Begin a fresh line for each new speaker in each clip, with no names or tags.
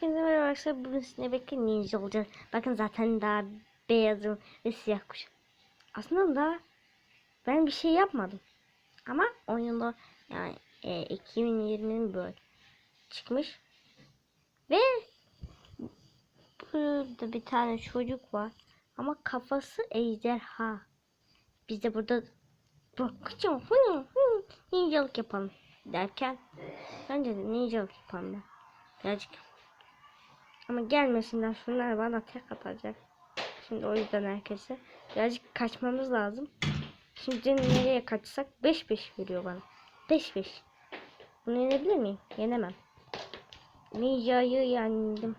Hepinize merhaba arkadaşlar. Bugün sizinle birlikte ninja olacağız. Bakın zaten daha beyazım ve siyah kuşum. Aslında da ben bir şey yapmadım. Ama oyunda yani e, 2020'nin böyle çıkmış. Ve burada bir tane çocuk var. Ama kafası ejderha. Biz de burada bakacağım. Ninjalık yapalım derken bence de ninjalık yapalım. Birazcık. Ama gelmesinler şunlar bana tek atacak. Şimdi o yüzden herkese birazcık kaçmamız lazım. Şimdi nereye kaçsak 5-5 veriyor bana. 5-5. Bunu yenebilir miyim? Yenemem. Ninja'yı yendim.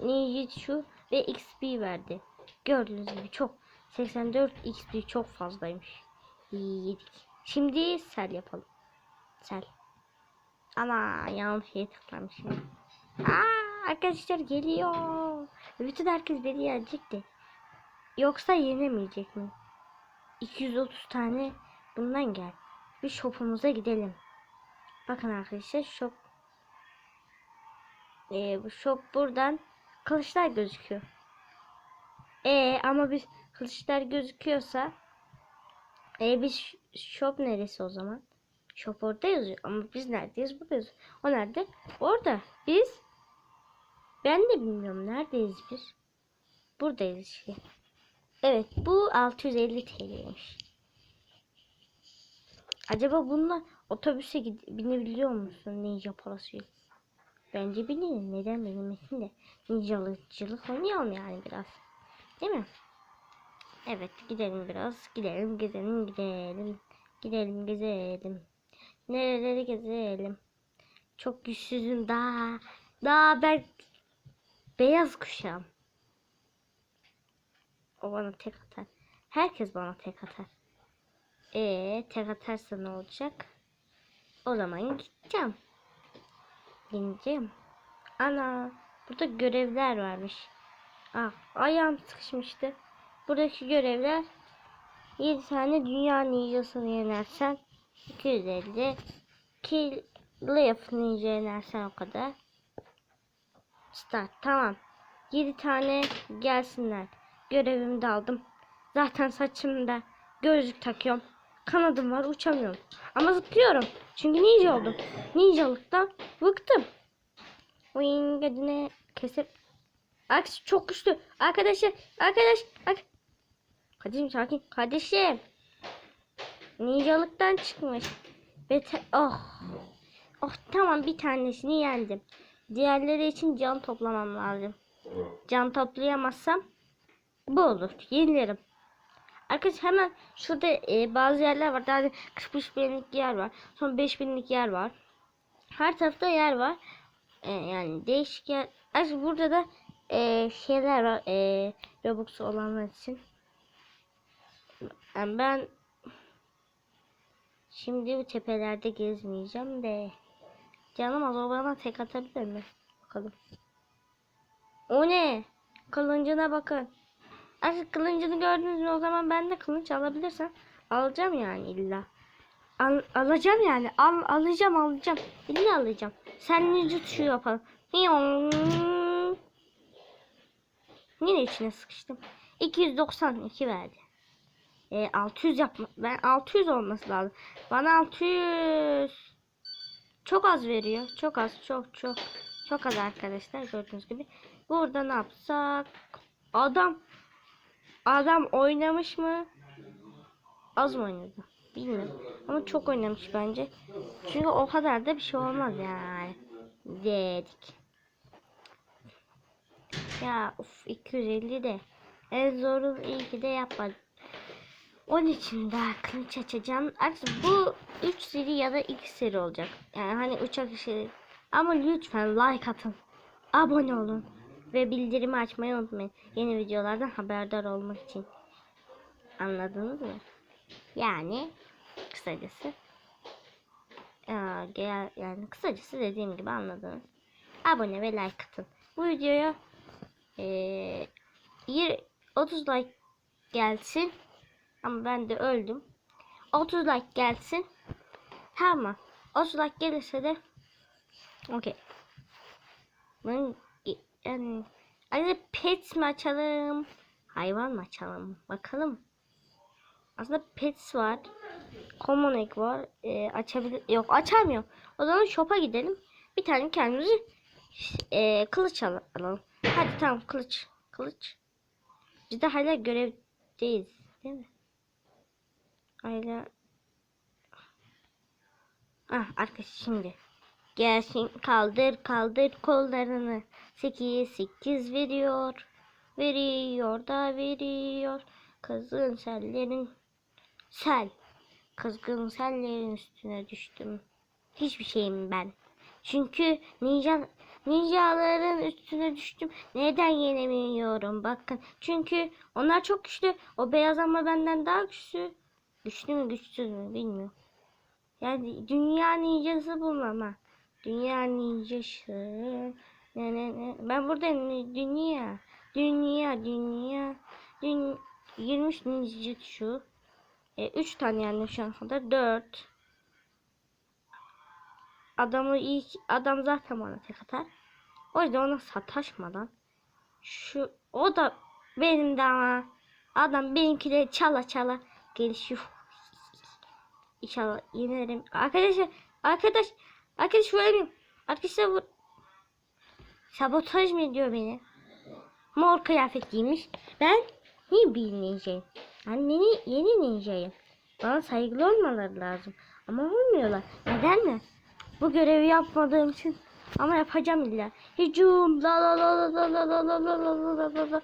Ninja şu ve XP verdi. Gördüğünüz gibi çok 84 XP çok fazlaymış. İyi yedik. Şimdi sel yapalım. Sel. Ama yanlış yere tıklamışım. Aa, arkadaşlar geliyor. Bütün herkes beni yenecekti. Yoksa yenemeyecek mi? 230 tane bundan gel. Bir shopumuza gidelim. Bakın arkadaşlar shop. Ee, bu shop buradan kılıçlar gözüküyor. Ee, ama biz kılıçlar gözüküyorsa ee, biz shop neresi o zaman? Shop orada yazıyor ama biz neredeyiz? Buradayız. O nerede? Orada. Biz ben de bilmiyorum neredeyiz biz. Buradayız işte. Evet bu 650 TL'ymiş. Acaba bununla otobüse binebiliyor musun ninja parası yok. Bence binelim. Neden binemesin de. Ninjalıkçılık oynayalım yani biraz. Değil mi? Evet gidelim biraz. Gidelim gidelim gidelim. Gidelim gezelim. Nereleri gezelim. Çok güçsüzüm daha. Daha ben beyaz kuşağım. O bana tek atar. Herkes bana tek atar. Ee, tek atarsa ne olacak? O zaman gideceğim. Gideceğim. Ana, burada görevler varmış. Ah, ayağım sıkışmıştı. Buradaki görevler 7 tane dünya ninjasını yenersen 250 kill Leaf ninja yenersen o kadar. Start tamam. 7 tane gelsinler. Görevimi de aldım. Zaten saçımda gözlük takıyorum. Kanadım var uçamıyorum. Ama zıplıyorum. Çünkü ninja oldum. Ninjalıktan bıktım. Oyun gözüne kesip Aks çok güçlü. Arkadaşlar, arkadaş, ak Kardeşim sakin. Kardeşim. Ninjalıktan çıkmış. Ve te- oh. Oh tamam bir tanesini yendim. Diğerleri için can toplamam lazım. Can toplayamazsam bu olur. Yenilirim. Arkadaşlar hemen şurada e, bazı yerler var. Daha 45 binlik yer var. Sonra 5 binlik yer var. Her tarafta yer var. E, yani değişik yer. Ayrıca burada da e, şeyler var. E, Robux olanlar için. Yani ben şimdi bu tepelerde gezmeyeceğim de canım az o bana tek atabilir mi? Bakalım. O ne? Kılıncına bakın. Artık kılıncını gördünüz mü o zaman ben de kılıç alabilirsem alacağım yani illa. Al, alacağım yani. Al, alacağım alacağım. İlla alacağım. Sen ninja şu yapalım. Yine içine sıkıştım. 292 verdi. E, 600 yapma. Ben 600 olması lazım. Bana 600 çok az veriyor. Çok az. Çok çok. Çok az arkadaşlar gördüğünüz gibi. Burada ne yapsak? Adam adam oynamış mı? Az mı oynadı? Bilmiyorum. Ama çok oynamış bence. Çünkü o kadar da bir şey olmaz yani. Dedik. Ya of 250 de. En zoru iyi ki de yapmadım. Onun için daha kılıç açacağım. Artık bu 3 seri ya da 2 seri olacak. Yani hani uçak işi. Ama lütfen like atın. Abone olun. Ve bildirimi açmayı unutmayın. Yeni videolardan haberdar olmak için. Anladınız mı? Yani kısacası. Gel, yani kısacası dediğim gibi anladınız. Abone ve like atın. Bu videoya yir- 30 like gelsin. Ama ben de öldüm. 30 like gelsin. Tamam. 30 like gelirse de okey. Ben yani acaba pets mi açalım? Hayvan mı açalım? Bakalım. Aslında pets var. Common egg var. Ee, açabilir. Yok açamıyorum. O zaman shop'a gidelim. Bir tane kendimizi ee, kılıç al- alalım. Hadi tamam kılıç. Kılıç. Biz de hala görevdeyiz. Değil mi? Hala Ah arkadaş şimdi. Gelsin kaldır kaldır kollarını. 8 8 veriyor. Veriyor da veriyor. Kızgın sellerin sel. Kızgın sellerin üstüne düştüm. Hiçbir şeyim ben. Çünkü ninja ninjaların üstüne düştüm. Neden yenemiyorum? Bakın. Çünkü onlar çok güçlü. O beyaz ama benden daha güçlü. Güçlü mü güçsüz mü bilmiyorum. Yani dünya ninjası bulmam ha. Dünya ninjası. Ne ne ne. Ben buradayım. Dünya. Dünya dünya. Dün 23 ninja şu. E, 3 tane yani şu an kadar 4. Adamı ilk adam zaten bana tek atar. O yüzden ona sataşmadan şu o da benim de ama adam benimki de çala çala gelişiyor. İnşallah yenerim. Arkadaşlar arkadaş arkadaş vuramıyorum. Arkadaşlar bu sabotaj mı ediyor beni? Mor kıyafet giymiş. Ben niye bir ninjayım? Ben yeni, yeni ninjayım. Bana saygılı olmaları lazım. Ama olmuyorlar. Neden mi? Bu görevi yapmadığım için. Ama yapacağım illa. Hücum. La la la la la la la la la la la la.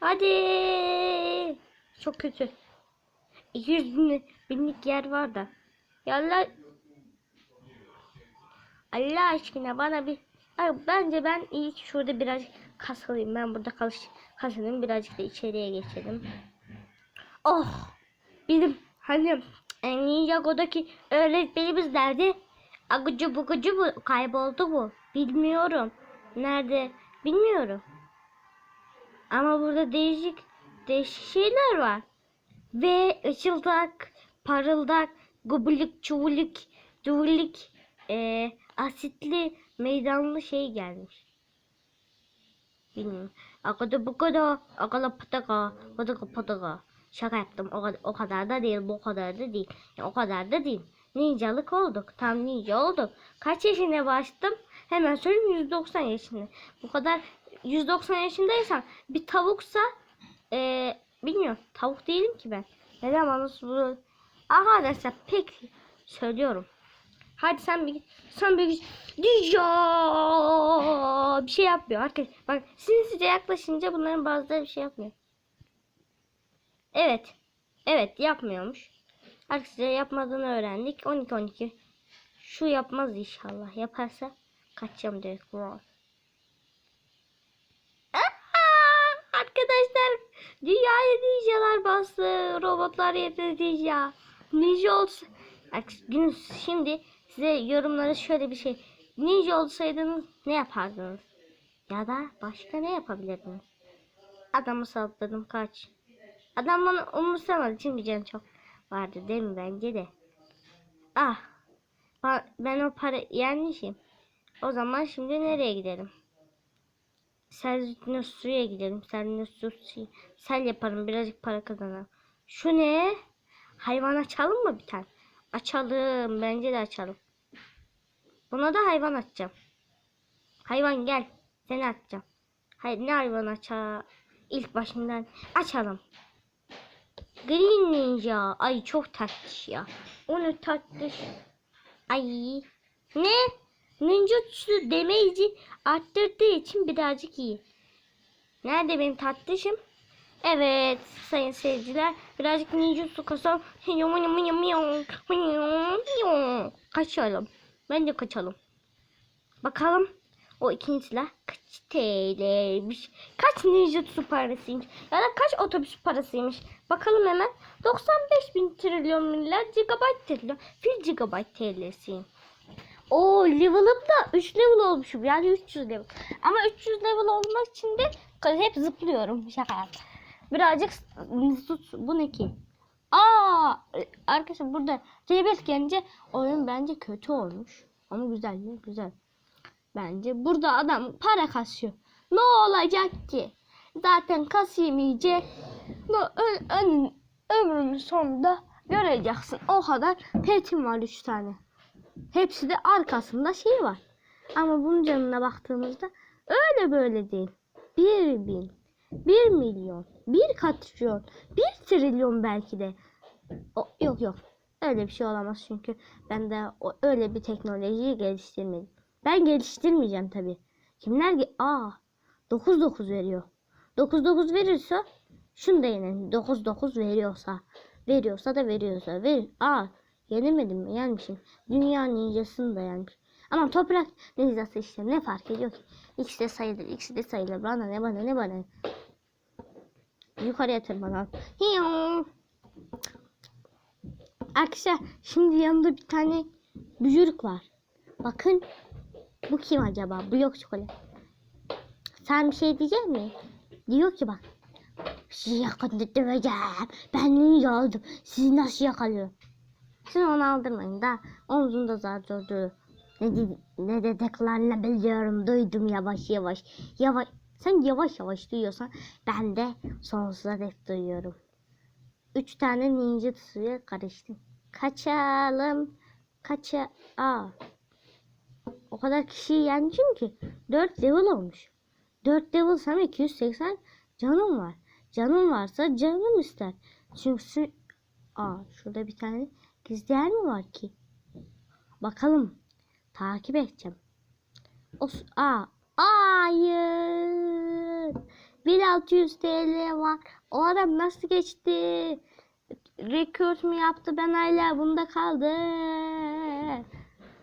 Hadi. Çok kötü. 200 bin, binlik yer var da. Ya Allah, aşkına bana bir Ay, bence ben ilk şurada birazcık kasılayım. Ben burada kalış kasılayım. Birazcık da içeriye geçelim. Oh! Bizim hani Ninjago'daki öğretmenimiz nerede? Agucu bugucu bu kayboldu bu. Bilmiyorum. Nerede? Bilmiyorum. Ama burada değişik değişik şeyler var. Ve ışıldak, parıldak, gubuluk, çuvulik, cuvulik, eee, asitli, meydanlı şey gelmiş. Bilmiyorum. Akada bu kadar, akala pataka, pataka pataka. Şaka yaptım. O kadar, o kadar da değil, bu kadar da değil. Ya, o kadar da değil. Ninjalık olduk. Tam ninja olduk. Kaç yaşına başladım? Hemen söyleyeyim 190 yaşında. Bu kadar 190 yaşındaysan bir tavuksa eee bilmiyorum. Tavuk değilim ki ben. Neden bana bu? Arkadaşlar pek söylüyorum. Hadi sen bir sen bir Ninja bir şey yapmıyor arkadaşlar. Bak sinsice yaklaşınca bunların bazıları bir şey yapmıyor. Evet. Evet yapmıyormuş. Arkadaşlar yapmadığını öğrendik. 12 12. Şu yapmaz inşallah. Yaparsa kaçacağım direkt. Wow. Aa, arkadaşlar dünyaya ninjalar bastı. Robotlar yerine ninja. Ninja olsa. Gün şimdi size yorumlara şöyle bir şey. Ninja olsaydınız ne yapardınız? Ya da başka ne yapabilirdiniz? Adamı salladım kaç. Adam bana umursamadı çünkü can çok vardı değil mi bence de. Ah. Ben o para yenmişim. O zaman şimdi nereye gidelim? Servis suya gidelim. Servis suyu. Sel yaparım birazcık para kazanırım. Şu ne? Hayvan açalım mı bir tane? Açalım. Bence de açalım. Buna da hayvan açacağım. Hayvan gel. Seni açacağım. Hayır ne hayvan aça? İlk başından açalım. Green Ninja. Ay çok tatlış ya. Onu tatlış. Ay. Ne? Ninjutsu demeyici arttırdığı için birazcık iyi. Nerede benim tatlışım? Evet sayın seyirciler. Birazcık ninjutsu kasam. Kaçalım. Bence kaçalım. Bakalım o ikinci silah kaç TL'ymiş. Kaç ninjutsu parasıymış. Ya da kaç otobüs parasıymış. Bakalım hemen. 95 bin trilyon milyar gigabayt trilyon. Fil gigabayt TL'si. O level'ım da 3 level olmuşum. Yani 300 level. Ama 300 level olmak için de hep zıplıyorum. Şaka. Birazcık tut. Bu ne ki? Aa, arkadaşlar burada Rebel gelince oyun bence kötü olmuş. Ama güzel? Güzel. Bence burada adam para kasıyor. Ne olacak ki? Zaten kasayım iyice. Ön, ön, ömrümün sonunda göreceksin. O kadar petim var üç tane. Hepsi de arkasında şey var. Ama bunun canına baktığımızda öyle böyle değil. Bir bin, bir milyon, bir katrilyon, bir trilyon belki de. O, yok yok. Öyle bir şey olamaz çünkü ben de o, öyle bir teknolojiyi geliştirmedim. Ben geliştirmeyeceğim tabi. Kimler ki aa 9 9 veriyor. 9 9 verirse şunu da yine 9 9 veriyorsa veriyorsa da veriyorsa ver. Aa yenemedim mi? Yenmişim. Dünya ninjasını da yenmiş. Ama toprak ninjası işte ne fark ediyor ki? İkisi de sayılır. ikisi de sayılır. Bana ne bana ne bana. Yukarıya tırmanan. Hiyoo. Arkadaşlar şimdi yanında bir tane bücürük var. Bakın bu kim acaba? Bu yok çikolata. Sen bir şey diyecek mi? Diyor ki bak. Sizi yakında döveceğim. Ben ninja oldum. Sizi nasıl yakalıyorum? Siz onu aldırmayın da omzunda zaten duruyor. Ne, dedi, ne dediklerini biliyorum. Duydum yavaş yavaş. Yavaş. Sen yavaş yavaş duyuyorsan ben de sonsuza dek duyuyorum. Üç tane ninja suya karıştım. Kaçalım. Kaça... Aa. O kadar kişiyi yenmişim ki. 4 level olmuş. 4 level sana 280 canım var. Canım varsa canım ister. Çünkü Aa şurada bir tane gizli yer mi var ki? Bakalım. Takip edeceğim. O Aa hayır. 1600 TL var. O adam nasıl geçti? Rekord mu yaptı? Ben hala bunda kaldım.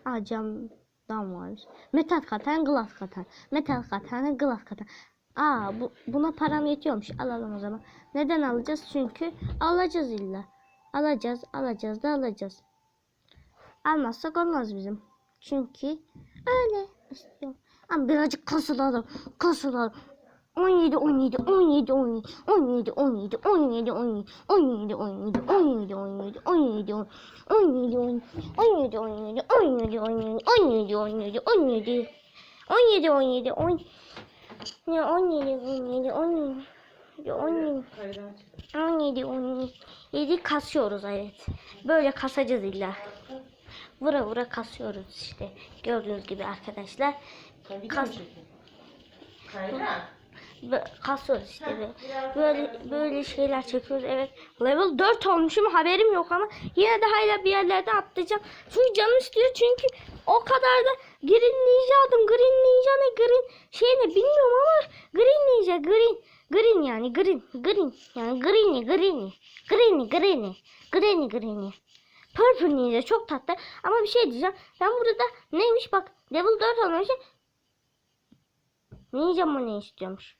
Aa camdan varmış. Metal katan, glass katan. Metal katan, glass katan. Aa bu, buna param yetiyormuş. Alalım o zaman. Neden alacağız? Çünkü alacağız illa. Alacağız, alacağız da alacağız. Almazsak olmaz bizim. Çünkü öyle istiyorum. Ama birazcık kasılalım. Kasılalım. 17 17 17 17 17 17 17 17 17 17 17 17 17 17 17 17 17 17 17 17 17 17 17 17 17 on ne 17 17 17 17 17 17 7 kasıyoruz evet. Böyle kasacağız illa. Vura vura kasıyoruz işte. Gördüğünüz gibi arkadaşlar. Kas, kasıyoruz işte böyle. böyle böyle şeyler çekiyoruz evet level 4 olmuşum haberim yok ama yine de hala bir yerlerde atlayacağım çünkü canım istiyor çünkü o kadar da green ninja aldım green ninja ne green şey ne bilmiyorum ama green ninja green green yani green green yani green green green green green green Purple ninja çok tatlı ama bir şey diyeceğim ben burada neymiş bak level 4 olmuşum Ninja mı ne istiyormuş?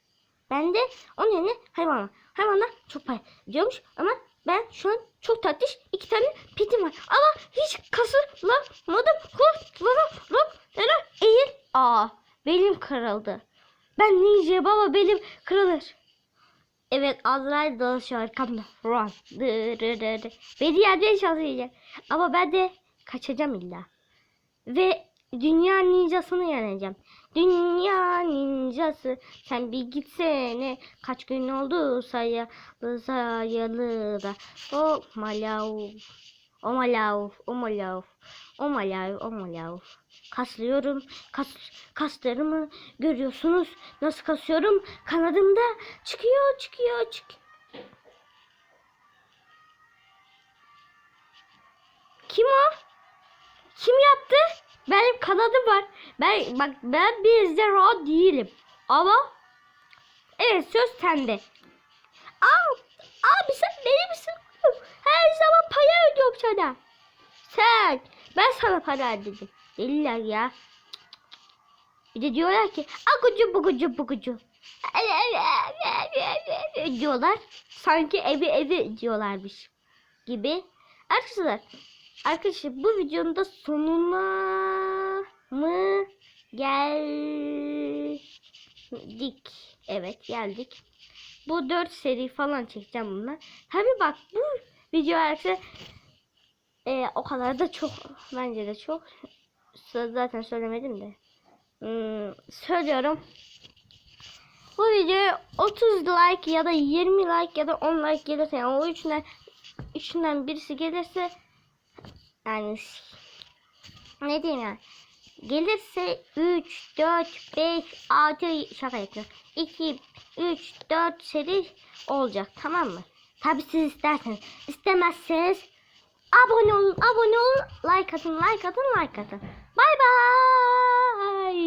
Ben de onun yerine hayvana. Hayvana çok para diyormuş ama ben şu an çok tatlış iki tane pitim var. Ama hiç kasılamadım. Kurtlanamadım. Neden? Eğil. Aa belim kırıldı. Ben ninja baba belim kırılır. Evet Azrail dolaşıyor arkamda. Run. Beni yerden çalışacak. Ama ben de kaçacağım illa. Ve dünya ninjasını yeneceğim. Dünya ninjası sen bir gitsene kaç gün oldu sayalı sayalı da o malav o malav o malav o malav o malav kaslıyorum kas kaslarımı görüyorsunuz nasıl kasıyorum kanadımda çıkıyor çıkıyor çık kim o kim yaptı benim kanadım var ben bak ben bir ejderha değilim. Ama evet söz sende. Aa, abi sen beni misin? Her zaman para ödüyorum sana. Sen. Ben sana para ödedim. Deliler ya. Bir de diyorlar ki akucu bugucu bugucu. diyorlar. Sanki evi evi diyorlarmış gibi. Arkadaşlar Arkadaşlar bu videonun da sonuna mı geldik? Evet geldik. Bu 4 seri falan çekeceğim bunlar. Tabi bak bu video arkadaşlar e, o kadar da çok bence de çok zaten söylemedim de. Hmm, söylüyorum. Bu videoya 30 like ya da 20 like ya da 10 like gelirse yani o üçünden üçünden birisi gelirse yani ne diyeyim yani gelirse 3 4 5 6 şaka yapıyorum. 2 3 4 seri olacak tamam mı? Tabi siz isterseniz istemezseniz abone olun abone olun like atın like atın like atın. Bay bay.